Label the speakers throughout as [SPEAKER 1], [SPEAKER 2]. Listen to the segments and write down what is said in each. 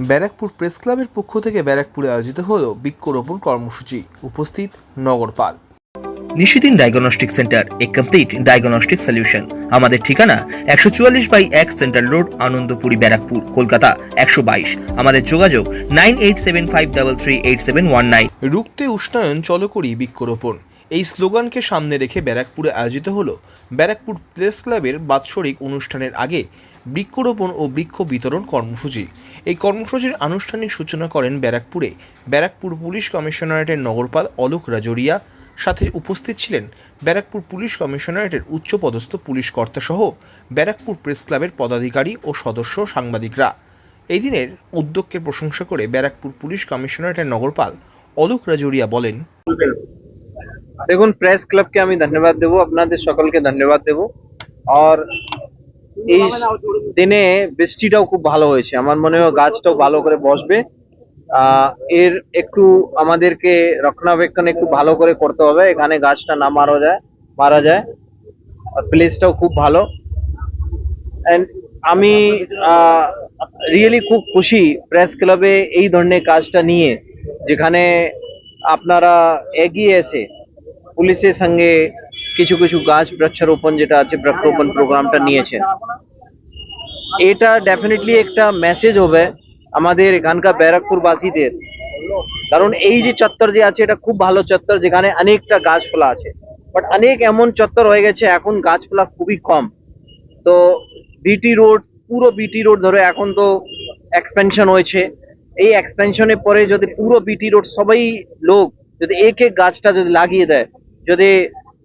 [SPEAKER 1] Barrackpore press ক্লাবের পক্ষ থেকে ব্যারাকপুরে আয়োজিত হল বৃক্ষরোপণ কর্মসূচি। উপস্থিত নগরপাল।
[SPEAKER 2] Nishidin diagnostic centre a complete diagnostic solution. আমাদের ঠিকানা একশো চুয়াল্লিশ বাই এক সেন্ট্রাল রোড আনন্দপুরি ব্যারাকপুর কলকাতা একশো বাইশ। আমাদের যোগাযোগ nine eight seven five double three eight seven one nine.
[SPEAKER 1] রুখতে উষ্ণায়ন চলো করি বৃক্ষরোপণ। এই স্লোগানকে সামনে রেখে ব্যারাকপুরে আয়োজিত হল ব্যারাকপুর প্রেস ক্লাবের বাৎসরিক অনুষ্ঠানের আগে বৃক্ষরোপণ ও বৃক্ষ বিতরণ কর্মসূচি। এই কর্মসূচির আনুষ্ঠানিক সূচনা করেন ব্যারাকপুরে ব্যারাকপুর পুলিশ কমিশনারেটের নগরপাল অলোক রাজরিয়া। সাথে উপস্থিত ছিলেন ব্যারাকপুর পুলিশ কমিশনারেটের উচ্চপদস্থ পুলিশ কর্তাসহ ব্যারাকপুর প্রেস ক্লাবের পদাধিকারী ও সদস্য সাংবাদিকরা। এই দিনের উদ্যোগকে প্রশংসা করে ব্যারাকপুর পুলিশ কমিশনারেটের নগরপাল অলোক রাজরিয়া বলেন
[SPEAKER 3] দেখুন প্রেস ক্লাবকে আমি ধন্যবাদ দেবো। আপনাদের সকলকে ধন্যবাদ দেবো। আর এই দিনে বৃষ্টিটাও খুব ভালো হয়েছে। আমার মনে হয় গাছটাও ভালো করে বসবে। এর একটু আমাদেরকে রক্ষণাবেক্ষণ একটু ভালো করে করতে হবে। এখানে গাছটা না মারা যায় মারা যায়। আর প্লেসটাও খুব ভালো। এন্ড আমি রিয়েলি খুব খুশি প্রেস ক্লাবে এই ধরনের কাজটা নিয়ে, যেখানে আপনারা এগিয়ে এসে পুলিশের সঙ্গে কিছু কিছু গাছ বৃক্ষরোপণ যেটা আছে, বৃক্ষরোপণ প্রোগ্রামটা নিয়েছেন এটা ডেফিনেটলি একটা মেসেজ হবে আমাদের এখানকার ব্যারাকপুরবাসীদের। কারণ এই যে চত্বর যে আছে, এটা খুব ভালো চত্বর, যেখানে অনেকটা গাছপালা আছে। বাট অনেক এমন চত্বর হয়ে গেছে, এখন গাছপালা খুবই কম। তো বিটি রোড পুরো বিটি রোড ধরে, এখন তো এক্সপেনশন হয়েছে। এই এক্সপেনশনের পরে যদি পুরো বিটি রোড সবাই লোক যদি এক এক গাছটা যদি লাগিয়ে দেয় যদি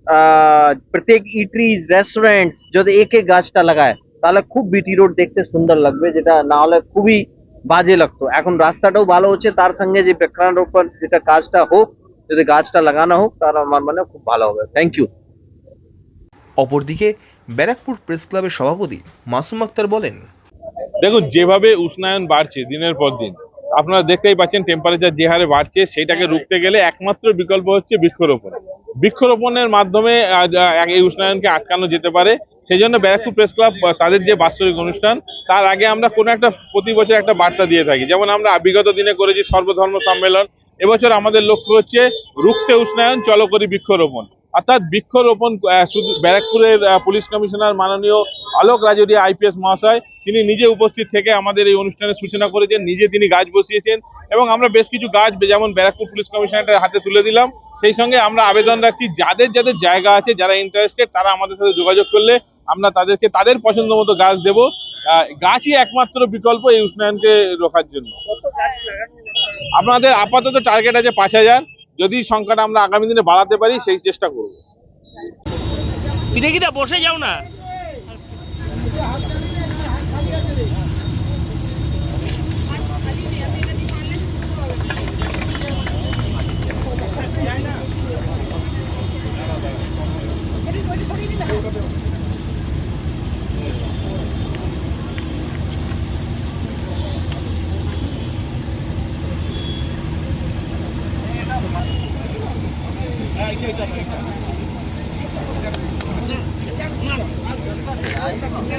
[SPEAKER 3] আহ, প্রত্যেক ইটরিজ রেস্টুরেন্টস যদি এক এক গাছটা লাগায় তাহলে খুব বিটি রোড দেখতে সুন্দর লাগবে যেটা না হলে খুবই বাজে লাগতো। এখন রাস্তাটাও ভালো হচ্ছে তার সঙ্গে যে বৃক্ষারোপণ যেটা কাজটা হোক যদি গাছটা লাগানো হোক তার আমার মানে খুব ভালো হবে। থ্যাংক ইউ
[SPEAKER 1] অপরদিকে ব্যারাকপুর প্রেস ক্লাবের সভাপতি মাসুম আক্তার বলেন
[SPEAKER 4] দেখুন যেভাবে উষ্ণায়ন বাড়ছে দিনের পর দিন আপনারা দেখতেই পাচ্ছেন টেম্পারেচার যে হারে বাড়ছে সেটাকে রুখতে গেলে একমাত্র বিকল্প হচ্ছে বৃক্ষরোপণ। বৃক্ষরোপণের মাধ্যমে এই উষ্ণায়নকে আটকানো যেতে পারে। সেই জন্য ব্যারাকপুর প্রেস ক্লাব তাদের যে বাৎসরিক অনুষ্ঠান, তার আগে আমরা কোনো একটা প্রতি বছর একটা বার্তা দিয়ে থাকি। যেমন আমরা বিগত দিনে করেছি সর্বধর্ম সম্মেলন। এবছর আমাদের লক্ষ্য হচ্ছে রুখতে উষ্ণায়ন, চলো করি বৃক্ষরোপণ। অর্থাৎ বৃক্ষরোপণ শুধু ব্যারাকপুরের পুলিশ কমিশনার মাননীয় আলোক রাজরিয়া, আইপিএস মহাশয়, তিনি নিজে উপস্থিত থেকে আমাদের এই অনুষ্ঠানের সূচনা করেছেন। নিজে তিনি গাছ বসিয়েছেন। এবং আমরা বেশ কিছু গাছ, যেমন ব্যারাকপুর পুলিশ কমিশনারের হাতে তুলে দিলাম। সেই সঙ্গে আমরা আবেদন রাখছি, যাদের যাদের জায়গা আছে, যারা ইন্টারেস্টেড তারা আমাদের সাথে যোগাযোগ করলে আমরা তাদেরকে তাদের পছন্দ মতো গাছ দেবো। গাছই একমাত্র বিকল্প এই উষ্ণায়নকে রোখার জন্য। আপনাদের আপাতত টার্গেট আছে পাঁচ হাজার। যদি সংখ্যাটা আমরা আগামী দিনে বাড়াতে পারি, সেই চেষ্টা করব।
[SPEAKER 5] বসে যাও না।